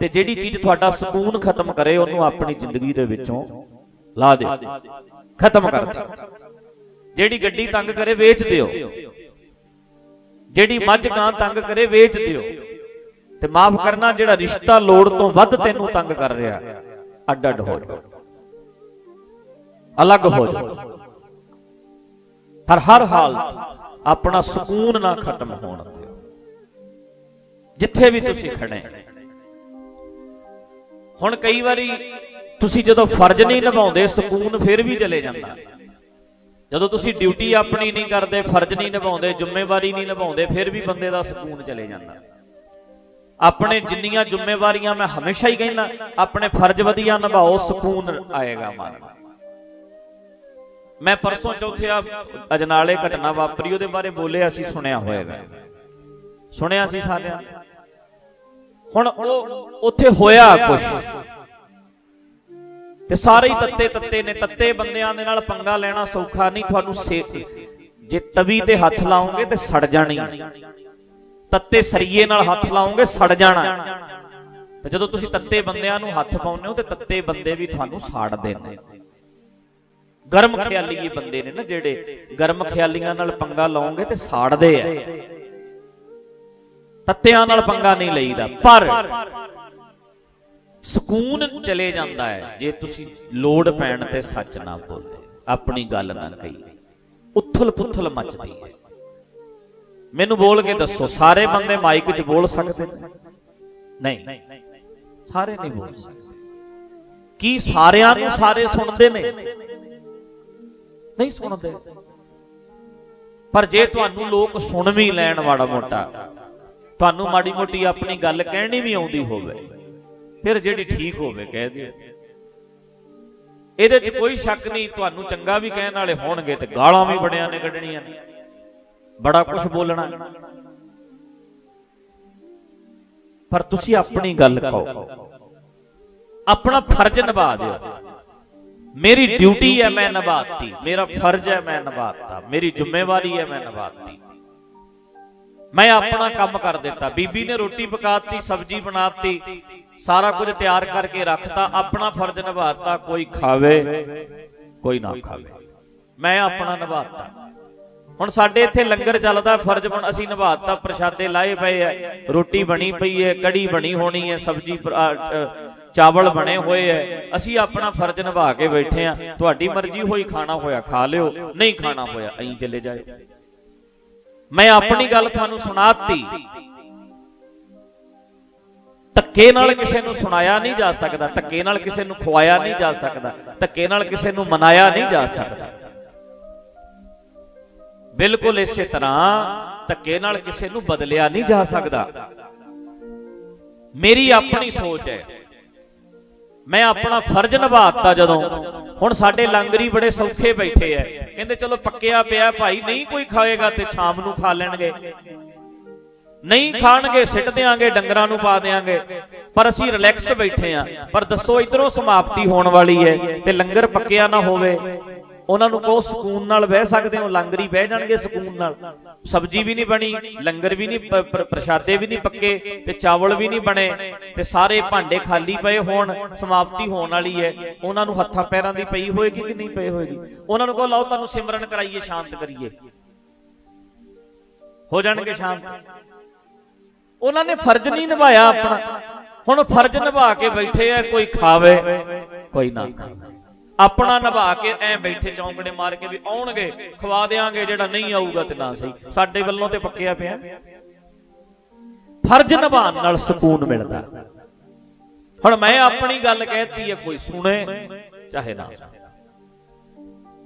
ਤੇ ਜਿਹੜੀ ਚੀਜ਼ ਤੁਹਾਡਾ ਸਕੂਨ ਖਤਮ ਕਰੇ, ਉਹਨੂੰ ਆਪਣੀ ਜ਼ਿੰਦਗੀ ਦੇ ਵਿੱਚੋਂ ਲਾ ਦੇ। ਖਤਮ ਕਰ ਜਿਹੜੀ ਗੱਡੀ ਤੰਗ ਕਰੇ, ਵੇਚ ਦਿਓ। ਜਿਹੜੀ ਮੱਝ ਗਾਂ ਤੰਗ ਕਰੇ, ਵੇਚ ਦਿਓ। ਤੇ ਮਾਫ ਕਰਨਾ, ਜਿਹੜਾ ਰਿਸ਼ਤਾ ਲੋੜ ਤੋਂ ਵੱਧ ਤੈਨੂੰ ਤੰਗ ਕਰ ਰਿਹਾ ਅੱਡ ਅੱਡ ਹੋ ਜਾ। ਅਲੱਗ ਹੋ ਜਾ। ਹਰ ਹਰ ਹਾਲਤ ਆਪਣਾ ਸਕੂਨ ਨਾ ਖਤਮ ਹੋਣ ਦਿਓ। ਜਿੱਥੇ ਵੀ ਤੁਸੀਂ ਖੜੇ। ਹੁਣ ਕਈ ਵਾਰੀ ਤੁਸੀਂ ਜਦੋਂ ਫਰਜ਼ ਨਹੀਂ ਨਿਭਾਉਂਦੇ, ਸਕੂਨ ਫਿਰ ਵੀ ਚਲੇ ਜਾਂਦਾ। ਜਦੋਂ ਤੁਸੀਂ ਡਿਊਟੀ ਆਪਣੀ ਨਹੀਂ ਕਰਦੇ, ਫਰਜ਼ ਨਹੀਂ ਨਿਭਾਉਂਦੇ, ਜ਼ਿੰਮੇਵਾਰੀ ਨਹੀਂ ਨਿਭਾਉਂਦੇ, ਫਿਰ ਵੀ ਬੰਦੇ ਦਾ ਸਕੂਨ ਚਲੇ ਜਾਂਦਾ। ਆਪਣੇ ਜਿੰਨੀਆਂ ਜ਼ਿੰਮੇਵਾਰੀਆਂ ਮੈਂ ਹਮੇਸ਼ਾ ਹੀ ਕਹਿੰਦਾ, ਆਪਣੇ ਫਰਜ਼ ਵਧੀਆ ਨਿਭਾਓ, ਸਕੂਨ ਆਏਗਾ ਮਨ। ਮੈਂ ਪਰਸੋਂ ਚੌਥੇ ਆ ਅਜਨਾਲੇ ਘਟਨਾ ਵਾਪਰੀ, ਉਹਦੇ ਬਾਰੇ ਬੋਲਿਆ ਸੀ, ਸੁਣਿਆ ਹੋਏਗਾ। ਸੁਣਿਆ ਸੀ ਸਾਰਿਆਂ ਹੁਣ ਉਹ ਉੱਥੇ ਹੋਇਆ ਕੁਝ ਤੇ ਸਾਰੇ ਹੀ ਤੱਤੇ ਤੱਤੇ ਨੇ, ਤੱਤੇ ਬੰਦਿਆਂ ਦੇ ਨਾਲ ਪੰਗਾ ਲੈਣਾ ਸੌਖਾ ਨਹੀਂ, ਤੁਹਾਨੂੰ ਜੇ ਤਵੀ ਤੇ ਹੱਥ ਲਾਓਗੇ ਤੇ ਸੜ ਜਾਣੀ। ਤੱਤੇ ਸਰੀਏ ਨਾਲ ਹੱਥ ਲਾਓਗੇ, ਸੜ ਜਾਣਾ। ਤੇ ਜਦੋਂ ਤੁਸੀਂ ਤੱਤੇ ਬੰਦਿਆਂ ਨੂੰ ਹੱਥ ਪਾਉਂਦੇ ਹੋ ਤੇ ਤੱਤੇ ਬੰਦੇ ਵੀ ਤੁਹਾਨੂੰ ਸਾੜਦੇ ਨੇ ਗਰਮ ਖਿਆਲੀ ਬੰਦੇ ਨੇ ਨਾ ਜਿਹੜੇ, ਗਰਮ ਖਿਆਲੀਆਂ ਨਾਲ ਪੰਗਾ ਲਾਉਂਗੇ ਤੇ ਸਾੜਦੇ ਆ। ਤੱਤਿਆਂ ਨਾਲ ਪੰਗਾ ਨਹੀਂ ਲਈਦਾ, ਪਰ ਸਕੂਨ ਚਲੇ ਜਾਂਦਾ ਹੈ ਜੇ ਤੁਸੀਂ ਲੋੜ ਪੈਣ ਤੇ ਸੱਚ ਨਾ ਬੋਲੇ ਆਪਣੀ ਗੱਲ ਨਾ ਕਹੀਏ। ਉਥਲ ਪੁਥਲ ਮੱਚਦੀ ਹੈ। ਮੈਨੂੰ ਬੋਲ ਕੇ ਦੱਸੋ, ਸਾਰੇ ਬੰਦੇ ਮਾਈਕ 'ਚ ਬੋਲ ਸਕਦੇ ਨਹੀਂ। ਸਾਰੇ ਨਹੀਂ ਬੋਲ ਸਕਦੇ। ਕੀ ਸਾਰਿਆਂ ਨੂੰ ਸਾਰੇ ਸੁਣਦੇ ਨੇ? ਨਹੀਂ ਸੁਣਦੇ। ਪਰ ਜੇ ਤੁਹਾਨੂੰ ਲੋਕ ਸੁਣ ਵੀ ਲੈਣ ਮਾੜਾ ਮੋਟਾ ਤੁਹਾਨੂੰ ਮਾੜੀ ਮੋਟੀ ਆਪਣੀ ਗੱਲ ਕਹਿਣੀ ਵੀ ਆਉਂਦੀ ਹੋਵੇ, ਫਿਰ ਜਿਹੜੀ ਠੀਕ ਹੋਵੇ ਕਹਿ ਦਿਓ। ਇਹਦੇ 'ਚ ਕੋਈ ਸ਼ੱਕ ਨਹੀਂ, ਤੁਹਾਨੂੰ ਚੰਗਾ ਵੀ ਕਹਿਣ ਵਾਲੇ ਹੋਣਗੇ ਤੇ ਗਾਲਾਂ ਵੀ ਬੜਿਆਂ ਨੇ ਕੱਢਣੀਆਂ ਨੇ। ਬੜਾ ਕੁਝ ਬੋਲਣਾ। ਪਰ ਤੁਸੀਂ ਆਪਣੀ ਗੱਲ ਕਹੋ। ਆਪਣਾ ਫਰਜ਼ ਨਿਭਾ ਦਿਓ। ਮੇਰੀ ਡਿਊਟੀ ਹੈ ਮੈਂ ਨਿਭਾਤੀ, ਮੇਰਾ ਫਰਜ਼ ਹੈ ਮੈਂ ਨਿਭਾਤਾ, ਮੇਰੀ ਜ਼ਿੰਮੇਵਾਰੀ ਹੈ ਮੈਂ ਨਿਭਾਤੀ। ਮੈਂ ਆਪਣਾ ਕੰਮ ਕਰ ਦਿੱਤਾ। ਬੀਬੀ ਨੇ ਰੋਟੀ ਪਕਾਤੀ, ਸਬਜ਼ੀ ਬਣਾਤੀ, ਸਾਰਾ ਕੁਝ ਤਿਆਰ ਕਰਕੇ ਰੱਖਤਾ, ਆਪਣਾ ਫਰਜ਼ ਨਿਭਾਤਾ, ਕੋਈ ਖਾਵੇ, ਕੋਈ ਨਾ ਖਾਵੇ। ਮੈਂ ਆਪਣਾ ਨਿਭਾਤਾ। ਹੁਣ ਸਾਡੇ ਇੱਥੇ ਲੰਗਰ ਚੱਲਦਾ, ਫਰਜ਼ ਬਣ ਅਸੀਂ ਨਿਭਾਤਾ, ਪ੍ਰਸ਼ਾਦੇ ਲਾਏ ਪਏ ਐ ਰੋਟੀ ਬਣੀ ਪਈ ਐ ਕੜੀ ਬਣੀ ਹੋਣੀ ਐ ਸਬਜ਼ੀ ਚਾਵਲ ਬਣੇ ਹੋਏ ਐ ਅਸੀਂ ਆਪਣਾ ਫਰਜ਼ ਨਿਭਾ ਕੇ ਬੈਠੇ ਆ ਤੁਹਾਡੀ ਮਰਜ਼ੀ ਹੋਈ, ਖਾਣਾ ਹੋਇਆ, ਖਾ ਲਿਓ, ਨਹੀਂ ਖਾਣਾ ਹੋਇਆ ਐਂ ਚਲੇ ਜਾਏ ਮੈਂ ਆਪਣੀ ਗੱਲ ਤੁਹਾਨੂੰ ਸੁਣਾਤੀ। ਧੱਕੇ ਨਾਲ ਕਿਸੇ ਨੂੰ ਸੁਣਾਇਆ ਨਹੀਂ ਜਾ ਸਕਦਾ, ਧੱਕੇ ਨਾਲ ਕਿਸੇ ਨੂੰ ਖਵਾਇਆ ਨਹੀਂ ਜਾ ਸਕਦਾ, ਧੱਕੇ ਨਾਲ ਕਿਸੇ ਨੂੰ ਮਨਾਇਆ ਨਹੀਂ ਜਾ ਸਕਦਾ। ਬਿਲਕੁਲ ਇਸੇ ਤਰ੍ਹਾਂ ਧੱਕੇ ਨਾਲ ਕਿਸੇ ਨੂੰ ਬਦਲਿਆ ਨਹੀਂ ਜਾ ਸਕਦਾ। ਮੇਰੀ ਆਪਣੀ ਸੋਚ ਹੈ। ਮੈਂ ਆਪਣਾ ਫਰਜ਼ ਨਿਭਾਤਾ ਜਦੋਂ। ਹੁਣ ਸਾਡੇ ਲੰਗਰੀ ਬੜੇ ਸੌਖੇ ਬੈਠੇ ਐ। ਕਹਿੰਦੇ ਚਲੋ ਪੱਕਿਆ ਪਿਆ, ਭਾਈ ਨਹੀਂ ਕੋਈ ਖਾਏਗਾ ਤੇ ਸ਼ਾਮ ਨੂੰ ਖਾ ਲੈਣਗੇ। ਨਹੀਂ ਖਾਣਗੇ, ਸਿੱਟ ਦੇਾਂਗੇ ਡੰਗਰਾਂ ਨੂੰ ਪਾ ਦੇਾਂਗੇ ਪਰ ਅਸੀਂ ਰਿਲੈਕਸ ਬੈਠੇ ਆ। ਪਰ ਦੱਸੋ, ਇਧਰੋਂ ਸਮਾਪਤੀ ਹੋਣ ਵਾਲੀ ਹੈ ਤੇ ਲੰਗਰ ਪੱਕਿਆ ਨਾ ਹੋਵੇ। ਉਹਨਾਂ ਨੂੰ ਕਹੋ ਸਕੂਨ ਨਾਲ ਬਹਿ ਸਕਦੇ ਹੋ, ਲੰਗਰੀ ਬਹਿ ਜਾਣਗੇ ਸਕੂਨ ਨਾਲ। ਸਬਜ਼ੀ ਵੀ ਨਹੀਂ ਬਣੀ, ਲੰਗਰ ਵੀ ਨਹੀਂ ਪ੍ਰਸ਼ਾਦੇ ਵੀ ਨਹੀਂ ਪੱਕੇ ਤੇ ਚਾਵਲ ਵੀ ਨਹੀਂ ਬਣੇ ਤੇ ਸਾਰੇ ਭਾਂਡੇ ਖਾਲੀ ਪਏ ਹੋਣ, ਸਮਾਪਤੀ ਹੋਣ ਵਾਲੀ ਹੈ। ਉਹਨਾਂ ਨੂੰ ਹੱਥਾਂ ਪੈਰਾਂ ਦੀ ਪਈ ਹੋਏਗੀ ਕਿ ਨਹੀਂ ਪਈ ਹੋਏਗੀ? ਉਹਨਾਂ ਨੂੰ ਕਹੋ, ਲਓ, ਤੁਹਾਨੂੰ ਸਿਮਰਨ ਕਰਾਈਏ, ਸ਼ਾਂਤ ਕਰੀਏ। ਹੋ ਜਾਣਗੇ ਸ਼ਾਂਤ। ਉਹਨਾਂ ਨੇ ਫਰਜ਼ ਨਹੀਂ ਨਿਭਾਇਆ ਆਪਣਾ। ਹੁਣ ਫਰਜ਼ ਨਿਭਾ ਕੇ ਬੈਠੇ ਆ, ਕੋਈ ਖਾਵੇ, ਕੋਈ ਨਾ ਖਾਵੇ। ਆਪਣਾ ਨਿਭਾ ਕੇ ਐ ਬੈਠੇ ਚੌਂਕੜੇ ਮਾਰ ਕੇ ਵੀ ਆਉਣਗੇ, ਖਵਾ ਦੇਾਂਗੇ ਜਿਹੜਾ ਨਹੀਂ ਆਊਗਾ ਤੇ ਨਾ ਸਹੀ। ਸਾਡੇ ਵੱਲੋਂ ਤੇ ਪੱਕਿਆ ਪਿਆ। ਫਰਜ਼ ਨਿਭਾਉਣ ਨਾਲ ਸਕੂਨ ਮਿਲਦਾ। ਹੁਣ ਮੈਂ ਆਪਣੀ ਗੱਲ ਕਹਿਤੀ ਹੈ, ਕੋਈ ਸੁਣੇ, ਚਾਹੇ ਨਾ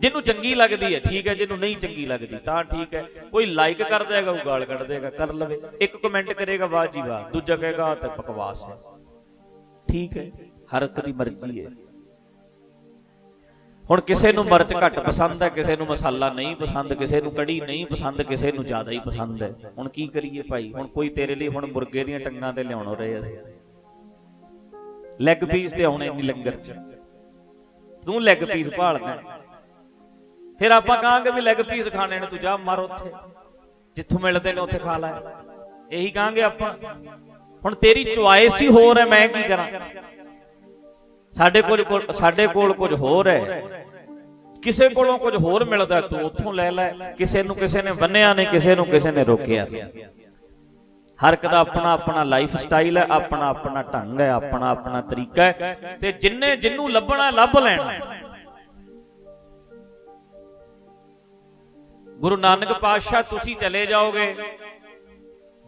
ਜਿਹਨੂੰ ਚੰਗੀ ਲੱਗਦੀ ਹੈ, ਠੀਕ ਹੈ, ਜਿਹਨੂੰ ਨਹੀਂ ਚੰਗੀ ਲੱਗਦੀ, ਤਾਂ ਠੀਕ ਹੈ। ਕੋਈ ਲਾਈਕ ਕਰ ਦੇਗਾ ਉਹ ਗਾਲ ਕੱਢ ਦੇਗਾ, ਕਰ ਲਵੇ। ਇੱਕ ਕਮੈਂਟ ਕਰੇਗਾ, ਵਾਹ ਜੀ ਵਾਹ। ਦੂਜਾ ਕਹੇਗਾ ਤੇ ਤਾਂ ਬਕਵਾਸ ਹੈ। ਠੀਕ ਹੈ, ਹਰ ਇੱਕ ਦੀ ਮਰਜ਼ੀ ਹੈ। ਹੁਣ ਕਿਸੇ ਨੂੰ ਮਿਰਚ ਘੱਟ ਪਸੰਦ ਹੈ, ਕਿਸੇ ਨੂੰ ਮਸਾਲਾ ਨਹੀਂ ਪਸੰਦ, ਕਿਸੇ ਨੂੰ ਕੜੀ ਨਹੀਂ ਪਸੰਦ, ਕਿਸੇ ਨੂੰ ਜ਼ਿਆਦਾ ਹੀ ਪਸੰਦ ਹੈ। ਹੁਣ ਕੀ ਕਰੀਏ ਭਾਈ? ਹੁਣ ਕੋਈ ਤੇਰੇ ਲਈ ਹੁਣ ਮੁਰਗੇ ਦੀਆਂ ਟੰਗਾਂ ਤੇ ਲਿਆਉਣ ਰਹੇ ਅਸੀਂ। ਲੈਗ ਪੀਸ ਤੇ ਆਉਣੇ ਨਹੀਂ ਲੰਗਰ ਚ। ਤੂੰ ਲੈਗ ਪੀਸ ਭਾਲਦਾ ਫਿਰ ਆਪਾਂ ਕਹਾਂਗੇ ਵੀ ਲੈਗ ਪੀਸ ਖਾਣੇ ਨੇ, ਤੂੰ ਜਾ ਮਾਰ ਉੱਥੇ। ਜਿੱਥੋਂ ਮਿਲਦੇ ਨੇ, ਉੱਥੇ ਖਾ ਲੈ। ਇਹੀ ਕਹਾਂਗੇ ਆਪਾਂ। ਹੁਣ ਤੇਰੀ ਚੁਆਇਸ ਹੀ ਹੋਰ ਹੈ, ਮੈਂ ਕੀ ਕਰਾਂ? ਸਾਡੇ ਕੋਲ ਸਾਡੇ ਕੋਲ ਕੁਝ ਹੋਰ ਹੈ। ਕਿਸੇ ਕੋਲੋਂ ਕੁਝ ਹੋਰ ਮਿਲਦਾ, ਤੂੰ ਉੱਥੋਂ ਲੈ ਲੈ। ਕਿਸੇ ਨੂੰ ਕਿਸੇ ਨੇ ਬੰਨਿਆ ਨਹੀਂ, ਕਿਸੇ ਨੂੰ ਕਿਸੇ ਨੇ ਰੋਕਿਆ ਹਰ ਇੱਕ ਦਾ ਆਪਣਾ ਆਪਣਾ ਲਾਈਫ ਸਟਾਈਲ ਹੈ, ਆਪਣਾ ਆਪਣਾ ਢੰਗ ਹੈ, ਆਪਣਾ ਆਪਣਾ ਤਰੀਕਾ ਹੈ। ਤੇ ਜਿੰਨੇ ਜਿੰਨੂੰ ਲੱਭਣਾ, ਲੱਭ ਲੈਣਾ। ਗੁਰੂ ਨਾਨਕ ਪਾਤਸ਼ਾਹ, ਤੁਸੀਂ ਚਲੇ ਜਾਓਗੇ।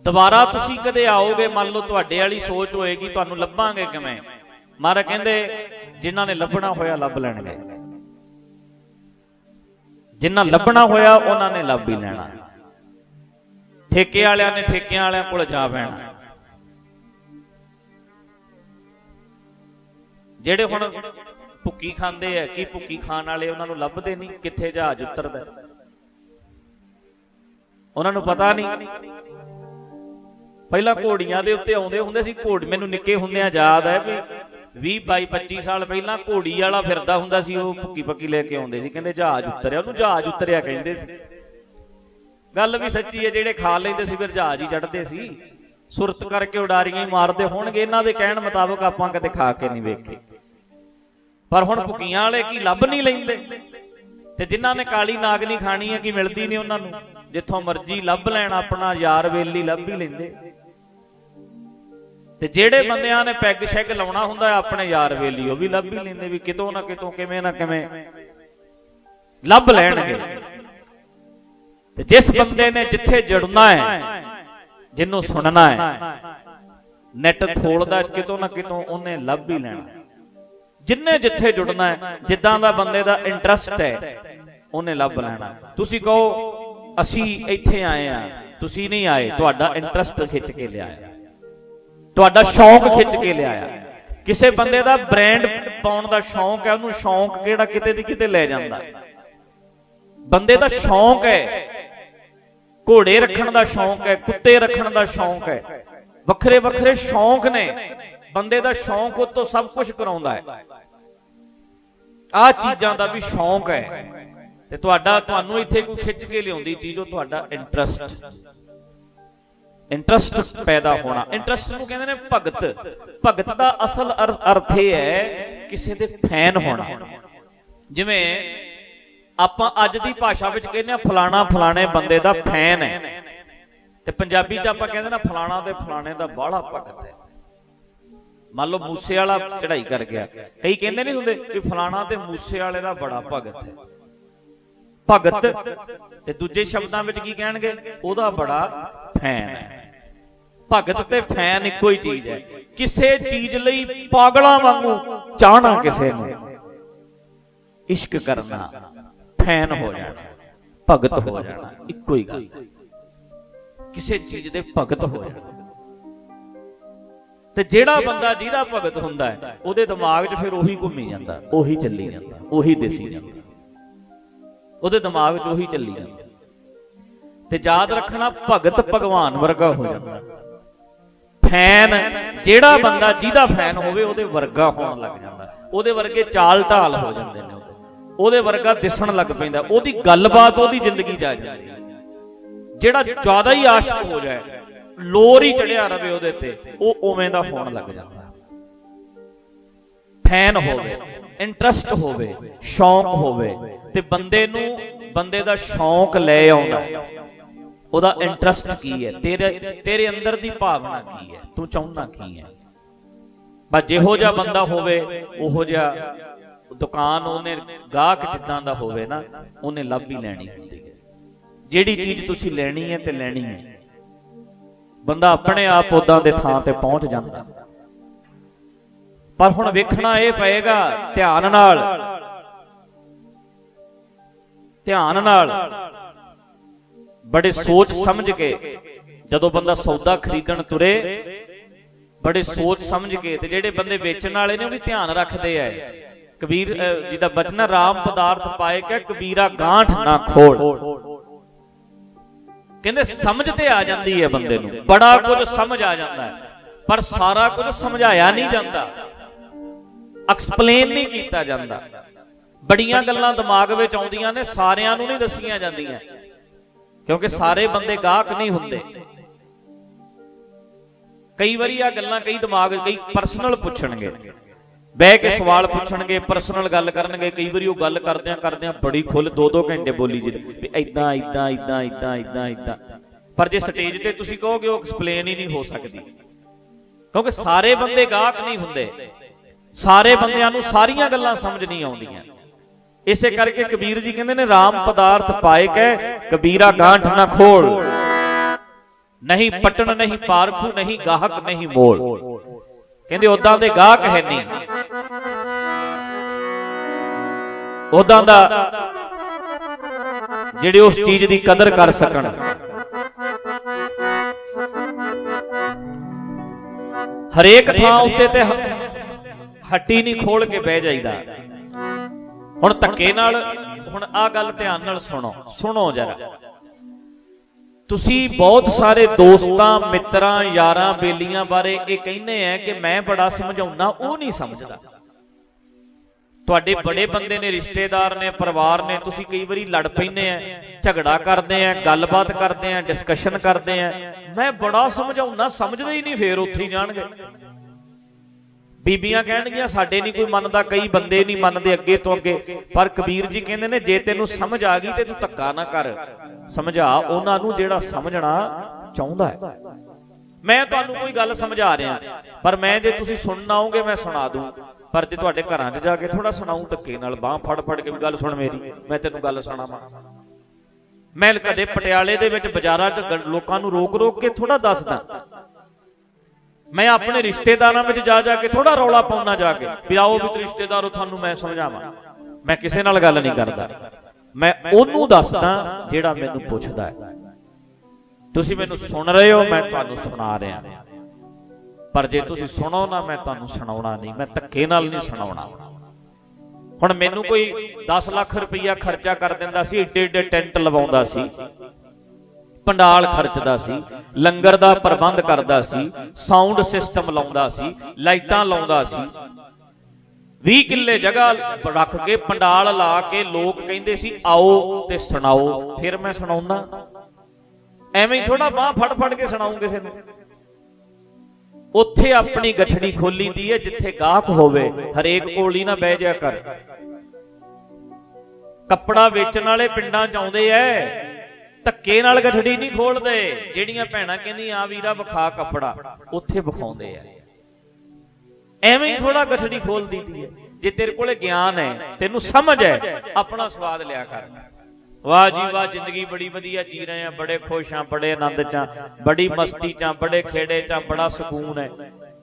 ਦੁਬਾਰਾ ਤੁਸੀਂ ਕਦੇ ਆਓਗੇ? ਮੰਨ ਲਓ ਤੁਹਾਡੇ ਵਾਲੀ ਸੋਚ ਹੋਏਗੀ, ਤੁਹਾਨੂੰ ਲੱਭਾਂਗੇ ਕਿਵੇਂ? ਮਹਾਰਾਜ ਕਹਿੰਦੇ, ਜਿਨ੍ਹਾਂ ਨੇ ਲੱਭਣਾ ਹੋਇਆ ਲੱਭ ਲੈਣਗੇ। ਜਿਨ੍ਹਾਂ ਲੱਭਣਾ ਹੋਇਆ, ਉਹਨਾਂ ਨੇ ਲੱਭ ਹੀ ਲੈਣਾ। ਠੇਕੇ ਵਾਲਿਆਂ ਨੇ ਠੇਕਿਆਂ ਵਾਲਿਆਂ ਕੋਲ ਜਾ ਬਹਿਣਾ। ਜਿਹੜੇ ਹੁਣ ਭੁੱਕੀ ਖਾਂਦੇ ਆ, ਕੀ ਭੁੱਕੀ ਖਾਣ ਵਾਲੇ ਉਹਨਾਂ ਨੂੰ ਲੱਭਦੇ ਨਹੀਂ? ਕਿੱਥੇ ਜਹਾਜ਼ ਉਤਰਦਾ? ਉਹਨਾਂ ਨੂੰ ਪਤਾ ਨਹੀਂ। ਪਹਿਲਾਂ ਘੋੜੀਆਂ ਦੇ ਉੱਤੇ ਆਉਂਦੇ ਹੁੰਦੇ ਸੀ, ਘੋੜ ਮੈਨੂੰ ਨਿੱਕੇ ਹੁੰਦਿਆਂ ਯਾਦ ਹੈ ਵੀ 20 22 25 ਸਾਲ ਪਹਿਲਾਂ ਘੋੜੀ ਵਾਲਾ ਫਿਰਦਾ ਹੁੰਦਾ ਸੀ, ਉਹ ਭੁੱਕੀ ਪੱਕੀ ਲੈ ਕੇ ਆਉਂਦੇ ਸੀ। ਕਹਿੰਦੇ ਜਹਾਜ਼ ਉਤਰਿਆ, ਉਹਨੂੰ ਜਹਾਜ਼ ਉਤਰਿਆ ਕਹਿੰਦੇ ਸੀ। ਗੱਲ ਵੀ ਸੱਚੀ ਹੈ, ਜਿਹੜੇ ਖਾ ਲੈਂਦੇ ਸੀ ਫਿਰ ਜਹਾਜ਼ ਹੀ ਚੜਦੇ ਸੀ। ਸੁਰਤ ਕਰਕੇ ਉਡਾਰੀਆਂ ਹੀ ਮਾਰਦੇ ਹੋਣਗੇ, ਇਹਨਾਂ ਦੇ ਕਹਿਣ ਮੁਤਾਬਕ ਆਪਾਂ ਕਦੇ ਖਾ ਕੇ ਨਹੀਂ ਵੇਖੇ। ਪਰ ਹੁਣ ਭੁੱਕੀਆਂ ਵਾਲੇ ਕੀ ਲੱਭ ਨਹੀਂ ਲੈਂਦੇ? ਤੇ ਜਿਨ੍ਹਾਂ ਨੇ ਕਾਲੀ ਨਾਗ ਨਾਗਨੀ ਖਾਣੀ ਹੈ, ਕੀ ਮਿਲਦੀ ਨਹੀਂ ਉਹਨਾਂ ਨੂੰ? ਜਿੱਥੋਂ ਮਰਜ਼ੀ ਲੱਭ ਲੈਣ, ਆਪਣਾ ਯਾਰ ਵੇਲੀ ਲੱਭ ਹੀ ਲੈਂਦੇ। ਤੇ ਜਿਹੜੇ ਬੰਦਿਆਂ ਨੇ ਪੈਗ ਸ਼ੈਗ ਲਾਉਣਾ ਹੁੰਦਾ ਆਪਣੇ ਯਾਰ ਵੇਲੀ ਉਹ ਵੀ ਲੱਭ ਹੀ ਲੈਂਦੇ ਵੀ ਕਿਤੋਂ ਨਾ ਕਿਤੋਂ ਕਿਵੇਂ ਨਾ ਕਿਵੇਂ। ਲੱਭ ਲੈਣਗੇ। ਤੇ ਜਿਸ ਬੰਦੇ ਨੇ ਜਿੱਥੇ ਜੁੜਨਾ ਹੈ ਜਿਹਨੂੰ ਸੁਣਨਾ ਹੈ ਨੈਟ ਖੋਲਦਾ ਕਿਤੋਂ ਨਾ ਕਿਤੋਂ ਉਹਨੇ ਲੱਭ ਹੀ ਲੈਣਾ। ਜਿੰਨੇ ਜਿੱਥੇ ਜੁੜਨਾ ਹੈ ਜਿੱਦਾਂ ਦਾ ਬੰਦੇ ਦਾ ਇੰਟਰਸਟ ਹੈ ਉਹਨੇ ਲੱਭ ਲੈਣਾ। ਤੁਸੀਂ ਕਹੋ ਅਸੀਂ ਇੱਥੇ ਆਏ ਆ ਤੁਸੀਂ ਨਹੀਂ ਆਏ ਤੁਹਾਡਾ ਇੰਟਰਸਟ ਖਿੱਚ ਕੇ ਲਿਆਇਆ। ਤੁਹਾਡਾ ਸ਼ੌਂਕ ਖਿੱਚ ਕੇ ਲਿਆਇਆ। ਕਿਸੇ ਬੰਦੇ ਦਾ ਬ੍ਰਾਂਡ ਪਾਉਣ ਦਾ ਸ਼ੌਂਕ ਹੈ, ਉਹਨੂੰ ਸ਼ੌਂਕ ਕਿਹੜਾ ਕਿਤੇ ਦੀ ਕਿਤੇ ਲੈ ਜਾਂਦਾ। ਬੰਦੇ ਦਾ ਸ਼ੌਂਕ ਹੈ, ਘੋੜੇ ਰੱਖਣ ਦਾ ਸ਼ੌਂਕ ਹੈ, ਕੁੱਤੇ ਰੱਖਣ ਦਾ ਸ਼ੌਂਕ ਹੈ। ਵੱਖਰੇ ਵੱਖਰੇ ਸ਼ੌਂਕ ਨੇ, ਬੰਦੇ ਦਾ ਸ਼ੌਂਕ ਉਹ ਤੋਂ ਸਭ ਕੁਝ ਕਰਾਉਂਦਾ ਹੈ। ਆ ਚੀਜ਼ਾਂ ਦਾ ਵੀ ਸ਼ੌਂਕ ਹੈ। ਤੇ ਤੁਹਾਡਾ, ਤੁਹਾਨੂੰ ਇੱਥੇ ਕੋਈ ਖਿੱਚ ਕੇ ਲਿਆਉਂਦੀ ਚੀਜ਼, ਉਹ ਤੁਹਾਡਾ ਇੰਟਰਸਟ ਇੰਟਰਸਟ ਪੈਦਾ ਹੋਣਾ। ਇੰਟਰਸਟ ਨੂੰ ਕਹਿੰਦੇ ਨੇ ਭਗਤ। ਭਗਤ ਦਾ ਅਸਲ ਅਰਥ ਇਹ ਹੈ, ਕਿਸੇ ਦੇ ਫੈਨ ਹੋਣਾ। ਜਿਵੇਂ ਆਪਾਂ ਅੱਜ ਦੀ ਭਾਸ਼ਾ ਵਿੱਚ ਕਹਿੰਦੇ ਆ ਫਲਾਣਾ ਫਲਾਣੇ ਬੰਦੇ ਦਾ ਫੈਨ ਹੈ। ਤੇ ਪੰਜਾਬੀ 'ਚ ਆਪਾਂ ਕਹਿੰਦੇ ਨਾ, ਫਲਾਣਾ ਤੇ ਫਲਾਣੇ ਦਾ ਬਾਹਲਾ ਭਗਤ ਹੈ। ਮੰਨ ਲਓ ਮੂਸੇ ਵਾਲਾ ਚੜ੍ਹਾਈ ਕਰ ਗਿਆ। ਕਈ ਕਹਿੰਦੇ ਨਹੀਂ ਹੁੰਦੇ ਕਿ ਫਲਾਣਾ ਤੇ ਮੂਸੇ ਵਾਲੇ ਦਾ ਬੜਾ ਭਗਤ ਹੈ। ਭਗਤ। ਤੇ ਦੂਜੇ ਸ਼ਬਦਾਂ ਵਿੱਚ ਕੀ ਕਹਿਣਗੇ? ਉਹਦਾ ਬੜਾ ਫੈਨ ਹੈ। ਭਗਤ ਤੇ ਫੈਨ ਇੱਕੋ ਹੀ ਚੀਜ਼ ਹੈ। ਕਿਸੇ ਚੀਜ਼ ਲਈ ਪਾਗਲਾਂ ਵਾਂਗੂ ਚਾਹਣਾ ਕਿਸੇ ਨੂੰ। ਇਸ਼ਕ ਕਰਨਾ, ਫੈਨ ਹੋ ਜਾਣਾ, ਭਗਤ ਹੋ ਜਾਣਾ, ਇੱਕੋ ਹੀ ਗੱਲ। ਕਿਸੇ ਚੀਜ਼ ਦੇ ਭਗਤ ਹੋ ਜਾਣਾ। ਤੇ ਜਿਹੜਾ ਬੰਦਾ ਜਿਹਦਾ ਭਗਤ ਹੁੰਦਾ ਹੈ, ਉਹਦੇ ਦਿਮਾਗ 'ਚ ਫਿਰ ਉਹੀ ਘੁੰਮੀ ਜਾਂਦਾ, ਉਹੀ ਚੱਲੀ ਜਾਂਦਾ, ਉਹੀ ਦਿਸੀ ਜਾਂਦਾ। ਉਹਦੇ ਦਿਮਾਗ 'ਚ ਉਹੀ ਚੱਲੀ ਜਾਂਦਾ। ਤੇ ਯਾਦ ਰੱਖਣਾ ਭਗਤ ਭਗਵਾਨ ਵਰਗਾ ਹੋ ਜਾਂਦਾ। ਫੈਨ, ਜਿਹੜਾ ਬੰਦਾ ਜਿਹਦਾ ਫੈਨ ਹੋਵੇ, ਉਹਦੇ ਵਰਗਾ ਹੋਣ ਲੱਗ ਜਾਂਦਾ। ਉਹਦੇ ਵਰਗੇ ਚਾਲ ਢਾਲ ਹੋ ਜਾਂਦੇ ਨੇ ਉਹਦੇ ਵਰਗਾ ਦਿਸਣ ਲੱਗ ਪੈਂਦਾ। ਉਹਦੀ ਗੱਲਬਾਤ ਉਹਦੀ ਜ਼ਿੰਦਗੀ 'ਚ ਆ ਜਾਂਦੀ ਜਿਹੜਾ ਜ਼ਿਆਦਾ ਹੀ ਆਸ਼ਿਕ ਹੋ ਜਾਏ, ਲੋਰ ਹੀ ਚੜਿਆ ਰਵੇ ਉਹਦੇ ਤੇ, ਉਹ ਉਵੇਂ ਦਾ ਹੋਣ ਲੱਗ ਜਾਂਦਾ। ਫੈਨ ਹੋਵੇ। ਇੰਟਰਸਟ ਹੋਵੇ, ਸ਼ੌਂਕ ਹੋਵੇ, ਤੇ ਬੰਦੇ ਨੂੰ ਬੰਦੇ ਦਾ ਸ਼ੌਂਕ ਲੈ ਆਉਂਦਾ। ਉਹਦਾ ਇੰਟਰਸਟ ਕੀ ਹੈ? ਤੇਰੇ ਤੇਰੇ ਅੰਦਰ ਦੀ ਭਾਵਨਾ ਕੀ ਹੈ? ਤੂੰ ਚਾਹੁੰਦਾ ਕੀ ਹੈ? ਬਸ ਜਿਹੋ ਜਿਹਾ ਬੰਦਾ ਹੋਵੇ, ਉਹੋ ਜਿਹਾ ਦੁਕਾਨ ਉਹਨੇ ਗਾਹਕ ਜਿੱਦਾਂ ਦਾ ਹੋਵੇ ਨਾ, ਉਹਨੇ ਲੱਭ ਹੀ ਲੈਣੀ ਹੁੰਦੀ ਹੈ। ਜਿਹੜੀ ਚੀਜ਼ ਤੁਸੀਂ ਲੈਣੀ ਹੈ ਤੇ ਲੈਣੀ ਹੈ। ਬੰਦਾ ਆਪਣੇ ਆਪ ਉਦਾਂ ਦੇ ਥਾਂ ਤੇ ਪਹੁੰਚ ਜਾਂਦਾ। ਪਰ ਹੁਣ ਵੇਖਣਾ ਇਹ ਪਏਗਾ ਧਿਆਨ ਨਾਲ। ਧਿਆਨ ਨਾਲ। ਬੜੇ ਸੋਚ ਸਮਝ ਕੇ ਜਦੋਂ ਬੰਦਾ ਸੌਦਾ ਖਰੀਦਣ ਤੁਰੇ ਬੜੇ ਸੋਚ ਸਮਝ ਕੇ ਤੇ ਜਿਹੜੇ ਬੰਦੇ ਵੇਚਣ ਵਾਲੇ ਨੇ ਉਹ ਵੀ ਧਿਆਨ ਰੱਖਦੇ ਐ। ਕਬੀਰ ਅਹ, ਜਿਹਦਾ ਬਚਨ ਰਾਮ ਪਦਾਰਥ ਪਾਏ ਕਿ ਕਬੀਰਾ ਗਾਂਠ ਨਾ ਖੋੜ ਕਹਿੰਦੇ ਸਮਝ ਤੇ ਆ ਜਾਂਦੀ ਹੈ ਬੰਦੇ ਨੂੰ। ਬੜਾ ਕੁਝ ਸਮਝ ਆ ਜਾਂਦਾ ਪਰ ਸਾਰਾ ਕੁਝ ਸਮਝਾਇਆ ਨਹੀਂ ਜਾਂਦਾ। ਐਕਸਪਲੇਨ ਨਹੀਂ ਕੀਤਾ ਜਾਂਦਾ। ਬੜੀਆਂ ਗੱਲਾਂ ਦਿਮਾਗ ਵਿੱਚ ਆਉਂਦੀਆਂ ਨੇ, ਸਾਰਿਆਂ ਨੂੰ ਨਹੀਂ ਦੱਸੀਆਂ ਜਾਂਦੀਆਂ। ਕਿਉਂਕਿ ਸਾਰੇ ਬੰਦੇ ਗਾਹਕ ਨਹੀਂ ਹੁੰਦੇ। ਕਈ ਵਾਰੀ ਆ ਗੱਲਾਂ ਕਈ ਦਿਮਾਗ, ਕਈ ਪਰਸਨਲ ਪੁੱਛਣਗੇ। ਬਹਿ ਕੇ ਸਵਾਲ ਪੁੱਛਣਗੇ ਪਰਸਨਲ ਗੱਲ ਕਰਨਗੇ, ਕਈ ਵਾਰੀ ਉਹ ਗੱਲ ਕਰਦਿਆਂ ਕਰਦਿਆਂ ਬੜੀ ਖੁੱਲ 2-2 ਘੰਟੇ ਬੋਲੀ ਜੀ ਵੀ ਇਦਾਂ ਇਦਾਂ ਇਦਾਂ ਇਦਾਂ ਇਦਾਂ ਇਦਾਂ ਪਰ ਜੇ ਸਟੇਜ ਤੇ ਤੁਸੀਂ ਕਹੋਗੇ ਉਹ ਐਕਸਪਲੇਨ ਹੀ ਨਹੀਂ ਹੋ ਸਕਦੀ। ਕਿਉਂਕਿ ਸਾਰੇ ਬੰਦੇ ਗਾਹਕ ਨਹੀਂ ਹੁੰਦੇ। ਸਾਰੇ ਬੰਦਿਆਂ ਨੂੰ ਸਾਰੀਆਂ ਗੱਲਾਂ ਸਮਝ ਨਹੀਂ ਆਉਂਦੀਆਂ। ਇਸੇ ਕਰਕੇ ਕਬੀਰ ਜੀ ਕਹਿੰਦੇ ਨੇ RAM ਪਦਾਰਥ ਪਾਏ ਕੈ ਕਬੀਰਾ ਗਾਂਠ ਨਾ ਖੋਲ। ਨਹੀਂ ਪਟਣ, ਨਹੀਂ ਪਾਰਖੂ, ਨਹੀਂ ਗਾਹਕ, ਨਹੀਂ ਮੋਲ। ਕਹਿੰਦੇ ਉਦਾਂ ਦੇ ਗਾਹਕ ਹੈ ਨਹੀਂ। ਉਦਾਂ ਦਾ ਜਿਹੜੇ ਉਸ ਚੀਜ਼ ਦੀ ਕਦਰ ਕਰ ਸਕਣ। ਹਰੇਕ ਥਾਂ ਉੱਤੇ ਤੇ ਹੱਟੀ ਨਹੀਂ ਖੋਲ ਕੇ ਬਹਿ ਜਾਈਦਾ। ਹੁਣ ਧੱਕੇ ਨਾਲ ਹੁਣ ਆ ਗੱਲ ਧਿਆਨ ਨਾਲ ਸੁਣੋ ਸੁਣੋ ਜਰਾ। ਤੁਸੀਂ ਬਹੁਤ ਸਾਰੇ ਦੋਸਤਾਂ ਮਿੱਤਰਾਂ ਯਾਰਾਂ ਬੇਲੀਆਂ ਬਾਰੇ ਇਹ ਕਹਿੰਦੇ ਆ ਕਿ ਮੈਂ ਬੜਾ ਸਮਝਾਉਣਾ ਉਹ ਨਹੀਂ ਸਮਝਦਾ। ਤੁਹਾਡੇ ਬੜੇ ਬੰਦੇ ਨੇ ਰਿਸ਼ਤੇਦਾਰ ਨੇ ਪਰਿਵਾਰ ਨੇ ਤੁਸੀਂ ਕਈ ਵਾਰੀ ਲੜ ਪੈਂਦੇ ਆ ਝਗੜਾ ਕਰਦੇ ਆ ਗੱਲਬਾਤ ਕਰਦੇ ਆ ਡਿਸਕਸ਼ਨ ਕਰਦੇ ਆ। ਮੈਂ ਬੜਾ ਸਮਝਾਉਣਾ ਸਮਝਦੇ ਹੀ ਨਹੀਂ ਫੇਰ ਉੱਥੇ ਹੀ ਜਾਣਗੇ। ਬੀਬੀਆਂ ਕਹਿਣਗੀਆਂ, ਸਾਡੇ ਨਹੀਂ ਕੋਈ ਮੰਨਦਾ, ਕਈ ਬੰਦੇ ਨਹੀਂ ਮੰਨਦੇ ਅੱਗੇ ਤੋਂ ਅੱਗੇ। ਪਰ ਕਬੀਰ ਜੀ ਕਹਿੰਦੇ ਨੇ, ਜੇ ਤੈਨੂੰ ਸਮਝ ਆ ਗਈ ਤੇ ਤੂੰ ਧੱਕਾ ਨਾ ਕਰ। ਸਮਝਾ, ਉਹਨਾਂ ਨੂੰ ਜਿਹੜਾ ਸਮਝਣਾ ਚਾਹੁੰਦਾ ਹੈ। ਮੈਂ ਤੁਹਾਨੂੰ ਕੋਈ ਗੱਲ ਸਮਝਾ ਰਿਹਾ, ਪਰ ਮੈਂ ਜੇ ਤੁਸੀਂ ਸੁਣਨਾ ਆਓਗੇ, ਮੈਂ ਸੁਣਾ ਦੂੰ। ਪਰ ਜੇ ਤੁਹਾਡੇ ਘਰਾਂ 'ਚ ਜਾ ਕੇ ਥੋੜਾ ਸੁਣਾਉਂ ਧੱਕੇ ਨਾਲ ਬਾਹ ਫੜ ਫੜ ਕੇ ਵੀ ਗੱਲ ਸੁਣ ਮੇਰੀ, ਮੈਂ ਤੈਨੂੰ ਗੱਲ ਸੁਣਾਵਾਂ। ਮੈਂ ਕਦੇ ਪਟਿਆਲੇ ਦੇ ਵਿੱਚ ਬਾਜ਼ਾਰਾਂ 'ਚ ਲੋਕਾਂ ਨੂੰ ਰੋਕ ਰੋਕ ਕੇ ਥੋੜਾ ਦੱਸਦਾ। ਮੈਂ ਆਪਣੇ ਰਿਸ਼ਤੇਦਾਰਾਂ ਵਿੱਚ ਜਾ ਜਾ ਕੇ ਥੋੜਾ ਰੌਲਾ ਪਾਉਣਾ ਜਾ ਕੇ, ਵੀ ਆਓ ਵੀ ਤੁਸੀਂ ਰਿਸ਼ਤੇਦਾਰੋ ਤੁਹਾਨੂੰ ਮੈਂ ਸਮਝਾਵਾਂ। ਮੈਂ ਕਿਸੇ ਨਾਲ ਗੱਲ ਨਹੀਂ ਕਰਦਾ। ਮੈਂ ਉਹਨੂੰ ਦੱਸਦਾ ਜਿਹੜਾ ਮੈਨੂੰ ਪੁੱਛਦਾ ਹੈ। ਤੁਸੀਂ ਮੈਨੂੰ ਸੁਣ ਰਹੇ ਹੋ, ਮੈਂ ਤੁਹਾਨੂੰ ਸੁਣਾ ਰਿਹਾ। ਪਰ ਜੇ ਤੁਸੀਂ ਸੁਣੋ ਨਾ, ਮੈਂ ਤੁਹਾਨੂੰ ਸੁਣਾਉਣਾ ਨਹੀਂ, ਮੈਂ ਧੱਕੇ ਨਾਲ ਨਹੀਂ ਸੁਣਾਉਣਾ। ਹੁਣ ਮੈਨੂੰ ਕੋਈ 10 ਲੱਖ ਰੁਪਈਆ ਖਰਚਾ ਕਰ ਦਿੰਦਾ ਸੀ ਏਡੇ ਏਡੇ ਟੈਂਟ ਲਵਾਉਂਦਾ ਸੀ। ਪੰਡਾਲ ਖਰਚਦਾ ਸੀ, ਲੰਗਰ ਦਾ ਪ੍ਰਬੰਧ ਕਰਦਾ ਸੀ ਸਾਊਂਡ ਸਿਸਟਮ ਲਾਉਂਦਾ ਸੀ, ਲਾਈਟਾਂ ਲਾਉਂਦਾ ਸੀ। 20 ਕਿੱਲੇ ਜਗ੍ਹਾ ਰੱਖ ਕੇ ਪੰਡਾਲ ਲਾ ਕੇ ਲੋਕ ਕਹਿੰਦੇ ਸੀ, ਆਓ ਤੇ ਸੁਣਾਓ। ਫਿਰ ਮੈਂ ਸੁਣਾਉਂਦਾ, ਐਵੇਂ ਹੀ ਥੋੜਾ ਬਾਹ ਫੜ ਫੜ ਕੇ ਸੁਣਾਉਂ ਕਿਸੇ ਨੂੰ ਉੱਥੇ ਆਪਣੀ ਗੱਠੜੀ ਖੋਲੀ ਦੀ ਹੈ, ਜਿੱਥੇ ਗਾਹਕ ਹੋਵੇ, ਹਰੇਕ ਕੋਲ ਹੀ ਨਾ ਬਹਿ ਜਾ ਕਰ। ਕੱਪੜਾ ਵੇਚਣ ਵਾਲੇ ਪਿੰਡਾਂ ਚ ਆਉਂਦੇ ਐ ਧੱਕੇ ਨਾਲ ਗਠੜੀ ਨਹੀਂ ਖੋਲਦੇ ਜਿਹੜੀਆਂ ਭੈਣਾਂ ਕਹਿੰਦੀਆਂ ਆ ਵੀਰਾ ਵਿਖਾ ਕੱਪੜਾ। ਉੱਥੇ ਵਿਖਾਉਂਦੇ ਆ। ਐਵੇਂ ਹੀ ਥੋੜਾ ਗਠੜੀ ਖੋਲ ਦੀਦੀ ਹੈ। ਜੇ ਤੇਰੇ ਕੋਲੇ ਗਿਆਨ ਹੈ ਤੈਨੂੰ ਸਮਝ ਹੈ ਆਪਣਾ ਸਵਾਦ ਲਿਆ ਕਰ। ਵਾਹ ਜੀ ਵਾਹ ਜ਼ਿੰਦਗੀ ਬੜੀ ਵਧੀਆ ਜੀ ਰਹੇ ਆ ਬੜੇ ਖੁਸ਼ ਆ ਬੜੇ ਆਨੰਦ ਚ ਆ ਬੜੀ ਮਸਤੀ ਚ ਆਂ, ਬੜੇ ਖੇੜੇ ਚ ਆਂ, ਬੜਾ ਸਕੂਨ ਹੈ।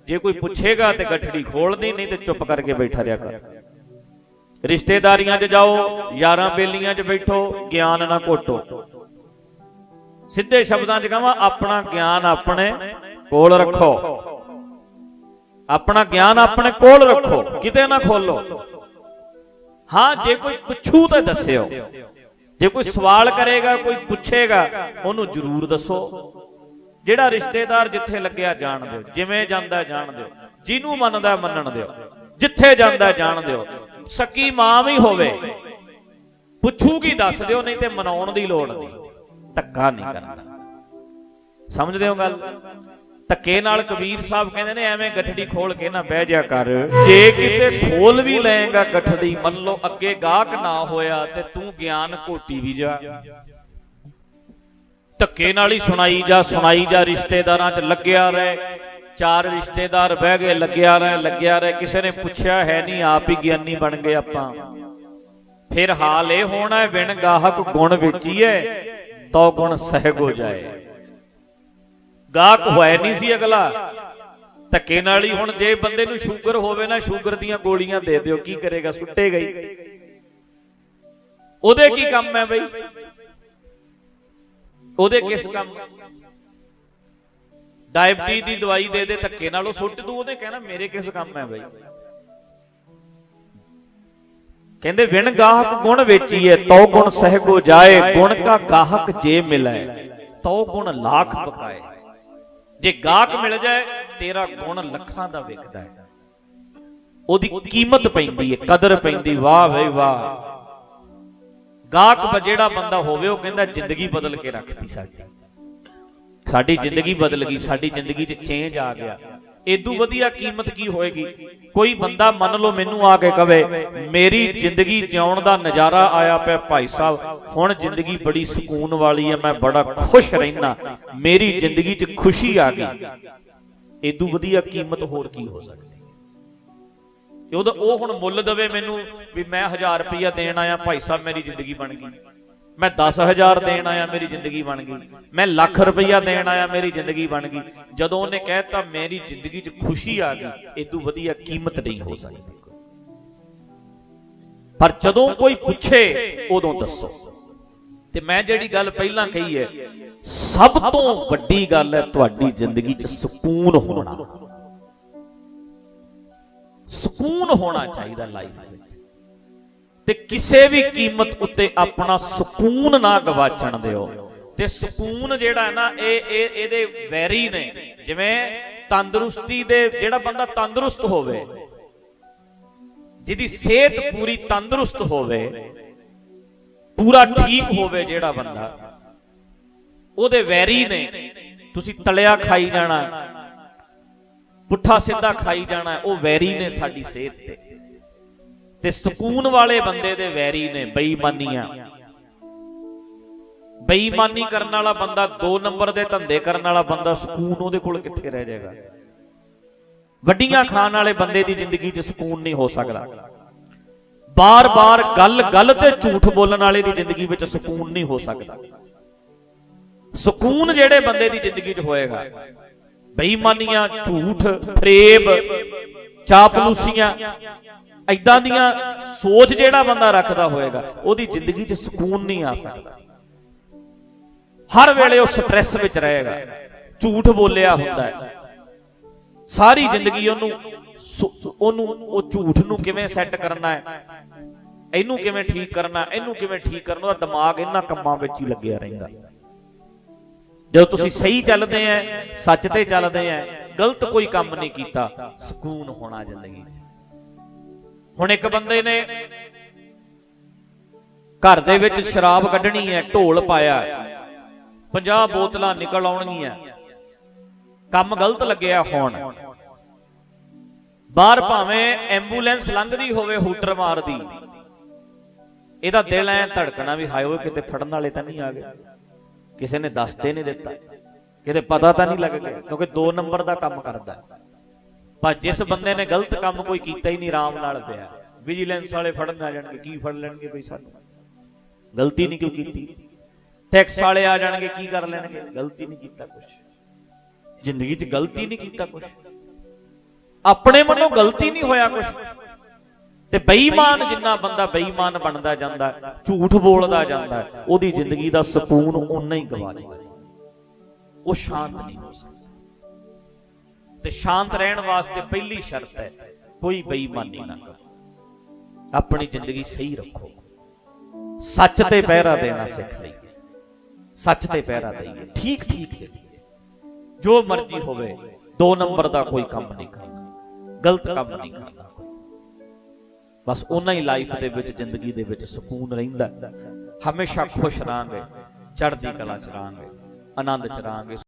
ਜੇ ਕੋਈ ਪੁੱਛੇਗਾ ਤੇ ਗੱਠੜੀ ਖੋਲਦੀ ਨਹੀਂ ਤੇ ਚੁੱਪ ਕਰਕੇ ਬੈਠਾ ਰਿਹਾ ਕਰ। ਰਿਸ਼ਤੇਦਾਰੀਆਂ 'ਚ ਜਾਓ ਯਾਰਾਂ ਬੇਲੀਆਂ 'ਚ ਬੈਠੋ ਗਿਆਨ ਨਾ ਘੋਟੋ। ਸਿੱਧੇ ਸ਼ਬਦਾਂ 'ਚ ਕਹਾਂ, ਆਪਣਾ ਗਿਆਨ ਆਪਣੇ ਕੋਲ ਰੱਖੋ। ਆਪਣਾ ਗਿਆਨ ਆਪਣੇ ਕੋਲ ਰੱਖੋ, ਕਿਤੇ ਨਾ ਖੋਲੋ। ਹਾਂ, ਜੇ ਕੋਈ ਪੁੱਛੂ ਤਾਂ ਦੱਸਿਓ। ਜੇ ਕੋਈ ਸਵਾਲ ਕਰੇਗਾ, ਕੋਈ ਪੁੱਛੇਗਾ, ਉਹਨੂੰ ਜ਼ਰੂਰ ਦੱਸੋ। ਜਿਹੜਾ ਰਿਸ਼ਤੇਦਾਰ ਜਿੱਥੇ ਲੱਗਿਆ, ਜਾਣ ਦਿਓ। ਜਿਵੇਂ ਜਾਂਦਾ, ਜਾਣ ਦਿਓ। ਜਿਹਨੂੰ ਮੰਨਦਾ, ਮੰਨਣ ਦਿਓ। ਜਿੱਥੇ ਜਾਂਦਾ, ਜਾਣ ਦਿਓ। ਸਕੀ ਮਾਂ ਵੀ ਹੋਵੇ। ਪੁੱਛੂਗੀ ਦੱਸ ਦਿਓ, ਨਹੀਂ ਤੇ ਮਨਾਉਣ ਦੀ ਲੋੜ ਨਹੀਂ। ਧੱਕਾ ਨਹੀਂ ਕਰਨਾ। ਸਮਝਦੇ ਹੋ ਗੱਲ? ਧੱਕੇ ਨਾਲ ਕਬੀਰ ਸਾਹਿਬ ਕਹਿੰਦੇ ਨੇ, ਐਵੇਂ ਗੱਠੜੀ ਖੋਲ ਕੇ ਨਾ ਬਹਿ ਜਾ ਕਰ। ਜੇ ਕਿਤੇ ਖੋਲ ਵੀ ਲਏਗਾ ਗੱਠੜੀ, ਮੰਨ ਲਓ ਅੱਗੇ ਗਾਹਕ ਨਾ ਹੋਇਆ ਤੇ ਤੂੰ ਗਿਆਨ ਘੋਟੀ ਵੀ ਜਾ। ਧੱਕੇ ਨਾਲ ਹੀ ਸੁਣਾਈ ਜਾ ਸੁਣਾਈ ਜਾ, ਰਿਸ਼ਤੇਦਾਰਾਂ 'ਚ ਲੱਗਿਆ ਰਹਿ। ਚਾਰ ਰਿਸ਼ਤੇਦਾਰ ਬਹਿ ਗਏ, ਲੱਗਿਆ ਰਹਿ ਲੱਗਿਆ ਰਹਿ। ਕਿਸੇ ਨੇ ਪੁੱਛਿਆ, ਹੈ ਨਹੀਂ, ਆਪ ਹੀ ਗਿਆਨੀ ਬਣ ਗਏ ਆਪਾਂ। ਫਿਰ ਹਾਲ ਇਹ ਹੋਣਾ ਵਿਣ ਗਾਹਕ ਗੁਣ ਵੇਚੀਏ। ਤੋ ਗੁਣ ਸਹਿਗ ਜਾਏ। ਗਾਹਕ ਹੋਇਆ ਨਹੀਂ ਸੀ ਅਗਲਾ। ਧੱਕੇ ਨਾਲ ਹੀ ਹੁਣ ਜੇ ਬੰਦੇ ਨੂੰ ਸ਼ੂਗਰ ਹੋਵੇ ਨਾ, ਸ਼ੂਗਰ ਦੀਆਂ ਗੋਲੀਆਂ ਦੇ ਦਿਓ, ਕੀ ਕਰੇਗਾ? ਸੁੱਟੇ ਗਈ। ਉਹਦੇ ਕੀ ਕੰਮ ਹੈ ਬਈ? ਉਹਦੇ ਕਿਸ ਕੰਮ? ਡਾਇਬਟੀ ਦੀ ਦਵਾਈ ਦੇ ਦੇ, ਧੱਕੇ ਨਾਲ ਉਹ ਸੁੱਟ ਦੂ, ਉਹਦੇ ਕਹਿਣਾ ਮੇਰੇ ਕਿਸ ਕੰਮ ਹੈ ਬਈ? ਕਹਿੰਦੇ, ਵਿਣ ਗਾਹਕ ਗੁਣ ਵੇਚੀਏ ਤਉ ਗੁਣ ਸਹਿਗੋ ਜਾਏ, ਗੁਣ ਕਾ ਗਾਹਕ ਜੇ ਮਿਲੈ, ਤਉ ਗੁਣ ਲੱਖ ਬਕਾਏ। ਜੇ ਗਾਹਕ ਮਿਲ ਜਾਏ, ਤੇਰਾ ਗੁਣ ਲੱਖਾਂ ਦਾ ਵਿਕਦਾ ਹੈ। ਉਹਦੀ ਕੀਮਤ ਪੈਂਦੀ ਹੈ, ਕਦਰ ਪੈਂਦੀ, ਵਾਹ ਵੇ ਵਾਹ। ਗਾਹਕ ਜਿਹੜਾ ਬੰਦਾ ਹੋਵੇ, ਉਹ ਕਹਿੰਦਾ, ਜ਼ਿੰਦਗੀ ਬਦਲ ਕੇ ਰੱਖਤੀ ਸਾਡੀ। ਸਾਡੀ ਜ਼ਿੰਦਗੀ ਬਦਲ ਗਈ, ਸਾਡੀ ਜ਼ਿੰਦਗੀ 'ਚ ਚੇਂਜ ਆ ਗਿਆ। ਇਦੋਂ ਵਧੀਆ ਕੀਮਤ ਕੀ ਹੋਏਗੀ? ਕੋਈ ਬੰਦਾ ਮੰਨ ਲਓ ਮੈਨੂੰ ਆ ਕੇ ਕਵੇ, ਮੇਰੀ ਜ਼ਿੰਦਗੀ ਜਿਉਣ ਦਾ ਨਜ਼ਾਰਾ ਆਇਆ ਪਿਆ ਭਾਈ ਸਾਹਿਬ। ਹੁਣ ਜ਼ਿੰਦਗੀ ਬੜੀ ਸਕੂਨ ਵਾਲੀ ਹੈ, ਮੈਂ ਬੜਾ ਖੁਸ਼ ਰਹਿਣਾ ਮੇਰੀ ਜ਼ਿੰਦਗੀ 'ਚ ਖੁਸ਼ੀ ਆ ਗਈ। ਇਦੋਂ ਵਧੀਆ ਕੀਮਤ ਹੋਰ ਕੀ ਹੋ ਸਕਦੀ? ਉਹਦਾ ਉਹ ਹੁਣ ਮੁੱਲ ਦਵੇ ਮੈਨੂੰ ਵੀ ਮੈਂ 1000 ਰੁਪਇਆ ਦੇਣ ਆਇਆ, ਭਾਈ ਸਾਹਿਬ, ਮੇਰੀ ਜ਼ਿੰਦਗੀ ਬਣ ਗਈ। ਮੈਂ 10000 ਦੇਣ ਆਇਆ, ਮੇਰੀ ਜ਼ਿੰਦਗੀ ਬਣ ਗਈ। ਮੈਂ ਲੱਖ ਰੁਪਈਆ ਦੇਣ ਆਇਆ, ਮੇਰੀ ਜ਼ਿੰਦਗੀ ਬਣ ਗਈ। ਜਦੋਂ ਉਹਨੇ ਕਹਿਤਾ, ਮੇਰੀ ਜ਼ਿੰਦਗੀ 'ਚ ਖੁਸ਼ੀ ਆ ਗਈ ਇਦੋਂ ਵਧੀਆ ਕੀਮਤ ਨਹੀਂ ਹੋ ਸਕਦੀ। ਪਰ ਜਦੋਂ ਕੋਈ ਪੁੱਛੇ, ਉਦੋਂ ਦੱਸੋ। ਤੇ ਮੈਂ ਜਿਹੜੀ ਗੱਲ ਪਹਿਲਾਂ ਕਹੀ ਹੈ, ਸਭ ਤੋਂ ਵੱਡੀ ਗੱਲ ਹੈ ਤੁਹਾਡੀ ਜ਼ਿੰਦਗੀ 'ਚ ਸਕੂਨ ਹੋਣਾ। ਸਕੂਨ ਹੋਣਾ ਚਾਹੀਦਾ ਲਾਈਫ ਵਿੱਚ। ਤੇ ਕਿਸੇ ਵੀ ਕੀਮਤ ਉੱਤੇ ਆਪਣਾ ਸਕੂਨ ਨਾ ਗਵਾਚਣ ਦਿਓ ਤੇ ਸਕੂਨ ਜਿਹੜਾ ਹੈ ਨਾ, ਇਹ ਇਹ, ਇਹਦੇ ਵੈਰੀ ਨੇ। ਜਿਵੇਂ ਤੰਦਰੁਸਤੀ ਦੇ ਜਿਹੜਾ ਬੰਦਾ ਤੰਦਰੁਸਤ ਹੋਵੇ, ਜਿਹਦੀ ਸਿਹਤ ਪੂਰੀ ਤੰਦਰੁਸਤ ਹੋਵੇ, ਪੂਰਾ ਠੀਕ ਹੋਵੇ ਜਿਹੜਾ ਬੰਦਾ, ਉਹਦੇ ਵੈਰੀ ਨੇ, ਤੁਸੀਂ ਤਲਿਆ ਖਾਈ ਜਾਣਾ, ਪੁੱਠਾ ਸਿੱਧਾ ਖਾਈ ਜਾਣਾ, ਉਹ ਵੈਰੀ ਨੇ ਸਾਡੀ ਸਿਹਤ ਤੇ। ਤੇ ਸਕੂਨ ਵਾਲੇ ਬੰਦੇ ਦੇ ਵੈਰੀ ਨੇ ਬੇਈਮਾਨੀਆਂ। ਬੇਈਮਾਨੀ ਕਰਨ ਵਾਲਾ ਬੰਦਾ 2 ਨੰਬਰ ਦੇ ਧੰਦੇ ਕਰਨ ਵਾਲਾ ਬੰਦਾ ਸਕੂਨ ਉਹਦੇ ਕੋਲ ਕਿੱਥੇ ਰਹਿ ਜਾਏਗਾ? ਵੱਡੀਆਂ ਖਾਣ ਵਾਲੇ ਬੰਦੇ ਦੀ ਜ਼ਿੰਦਗੀ 'ਚ ਸਕੂਨ ਨਹੀਂ ਹੋ ਸਕਦਾ। ਬਾਰ-ਬਾਰ ਗੱਲ-ਗੱਲ ਤੇ ਝੂਠ ਬੋਲਣ ਵਾਲੇ ਦੀ ਜ਼ਿੰਦਗੀ ਵਿੱਚ ਸਕੂਨ ਨਹੀਂ ਹੋ ਸਕਦਾ। ਸਕੂਨ ਜਿਹੜੇ ਬੰਦੇ ਦੀ ਜ਼ਿੰਦਗੀ 'ਚ ਹੋਏਗਾ। ਬੇਈਮਾਨੀਆਂ ਝੂਠ ਫਰੇਬ ਚਾਪਲੂਸੀਆਂ ਐਦਾਂ ਦੀਆਂ ਸੋਚ ਜਿਹੜਾ ਬੰਦਾ ਰੱਖਦਾ ਹੋਏਗਾ ਉਹਦੀ ਜ਼ਿੰਦਗੀ 'ਚ ਸਕੂਨ ਨਹੀਂ ਆ ਸਕਦਾ। ਹਰ ਵੇਲੇ ਉਹ ਸਟ੍ਰੈਸ ਵਿੱਚ ਰਹੇਗਾ। ਝੂਠ ਬੋਲਿਆ ਹੁੰਦਾ ਹੈ। ਸਾਰੀ ਜ਼ਿੰਦਗੀ ਉਹਨੂੰ ਉਹਨੂੰ ਉਹ ਝੂਠ ਨੂੰ ਕਿਵੇਂ ਸੈੱਟ ਕਰਨਾ ਹੈ? ਇਹਨੂੰ ਕਿਵੇਂ ਠੀਕ ਕਰਨਾ ਇਹਨੂੰ ਕਿਵੇਂ ਠੀਕ ਕਰਨਾ? ਉਹਦਾ ਦਿਮਾਗ ਇਹਨਾਂ ਕੰਮਾਂ ਵਿੱਚ ਹੀ ਲੱਗਿਆ ਰਹਿੰਦਾ। ਜਦੋਂ ਤੁਸੀਂ ਸਹੀ ਚੱਲਦੇ ਆ ਸੱਚ ਤੇ ਚੱਲਦੇ ਆ ਗਲਤ ਕੋਈ ਕੰਮ ਨਹੀਂ ਕੀਤਾ ਸਕੂਨ ਹੋਣਾ ਜ਼ਿੰਦਗੀ 'ਚ। ਹੁਣ ਇੱਕ ਬੰਦੇ ਨੇ ਘਰ ਦੇ ਵਿੱਚ ਸ਼ਰਾਬ ਕੱਢਣੀ ਹੈ, ਢੋਲ ਪਾਇਆ 50 ਬੋਤਲਾਂ ਨਿਕਲ ਆਉਣਗੀਆਂ। ਕੰਮ ਗਲਤ ਲੱਗਿਆ ਹੁਣ। ਬਾਹਰ ਭਾਵੇਂ ਐਂਬੂਲੈਂਸ ਲੰਘਦੀ ਹੋਵੇ ਹੂਟਰ ਮਾਰਦੀ। ਇਹਦਾ ਦਿਲ ਐ ਧੜਕਣਾ ਵੀ ਹਾਏ ਓਏ, ਕਿਤੇ ਫੜਨ ਵਾਲੇ ਤਾਂ ਨਹੀਂ ਆ ਗਏ। ਕਿਸੇ ਨੇ ਦੱਸਦੇ ਨਹੀਂ ਦਿੱਤਾ। ਕਿਤੇ ਪਤਾ ਤਾਂ ਨਹੀਂ ਲੱਗ ਗਿਆ, ਕਿਉਂਕਿ 2 ਨੰਬਰ ਦਾ ਕੰਮ ਕਰਦਾ। ਹੈ। ਪਰ ਜਿਸ ਬੰਦੇ ਨੇ ਗਲਤ ਕੰਮ ਕੋਈ ਕੀਤਾ ਹੀ ਨਹੀਂ ਆਰਾਮ ਨਾਲ ਪਿਆ। ਵਿਜੀਲੈਂਸ ਵਾਲੇ ਫੜਨ ਆ ਜਾਣਗੇ ਕੀ ਫੜ ਲੈਣਗੇ ਬਈ ਸਾਨੂੰ? ਗਲਤੀ ਨਹੀਂ ਕਿਉਂ ਕੀਤੀ? ਟੈਕਸ ਵਾਲੇ ਆ ਜਾਣਗੇ ਕੀ ਕਰ ਲੈਣਗੇ? ਗਲਤੀ ਨਹੀਂ ਕੀਤਾ ਕੁਝ ਜ਼ਿੰਦਗੀ 'ਚ ਗਲਤੀ ਨਹੀਂ ਕੀਤਾ ਕੁਝ ਆਪਣੇ ਮਨੋਂ ਗਲਤੀ ਨਹੀਂ ਹੋਇਆ ਕੁਝ ਤੇ ਬੇਈਮਾਨ ਜਿੰਨਾ ਬੰਦਾ ਬੇਈਮਾਨ ਬਣਦਾ ਜਾਂਦਾ ਝੂਠ ਬੋਲਦਾ ਜਾਂਦਾ ਉਹਦੀ ਜ਼ਿੰਦਗੀ ਦਾ ਸਕੂਨ ਉਨਾ ਹੀ ਗਵਾ ਜਾਂਦਾ। ਉਹ ਸ਼ਾਂਤ ਨਹੀਂ ਹੋ ਸਕਦਾ। ਤੇ ਸ਼ਾਂਤ ਰਹਿਣ ਵਾਸਤੇ ਪਹਿਲੀ ਸ਼ਰਤ ਹੈ, ਕੋਈ ਬੇਈਮਾਨੀ ਨਾ ਕਰੋ। ਆਪਣੀ ਜ਼ਿੰਦਗੀ ਸਹੀ ਰੱਖੋ। ਸੱਚ ਤੇ ਪਹਿਰਾ ਦੇਣਾ ਸਿੱਖ ਲਈ। ਸੱਚ ਤੇ ਪਹਿਰਾ ਦੇਈਏ। ਠੀਕ ਠੀਕ ਚੱਲੀਏ ਜੋ ਮਰਜ਼ੀ ਹੋਵੇ, ਦੋ ਨੰਬਰ ਦਾ ਕੋਈ ਕੰਮ ਨਹੀਂ ਕਰਨਾ ਗਲਤ ਕੰਮ ਨਹੀਂ ਕਰਨਾ ਬਸ ਉਹਨਾਂ ਹੀ ਲਾਈਫ ਦੇ ਵਿੱਚ, ਜ਼ਿੰਦਗੀ ਦੇ ਵਿੱਚ ਸਕੂਨ ਰਹਿੰਦਾ। ਹਮੇਸ਼ਾ ਖੁਸ਼ ਰਹਾਂਗੇ, ਚੜ੍ਹਦੀ ਕਲਾ ਚ ਰਹਾਂਗੇ, ਆਨੰਦ ਚ ਰਹਾਂਗੇ।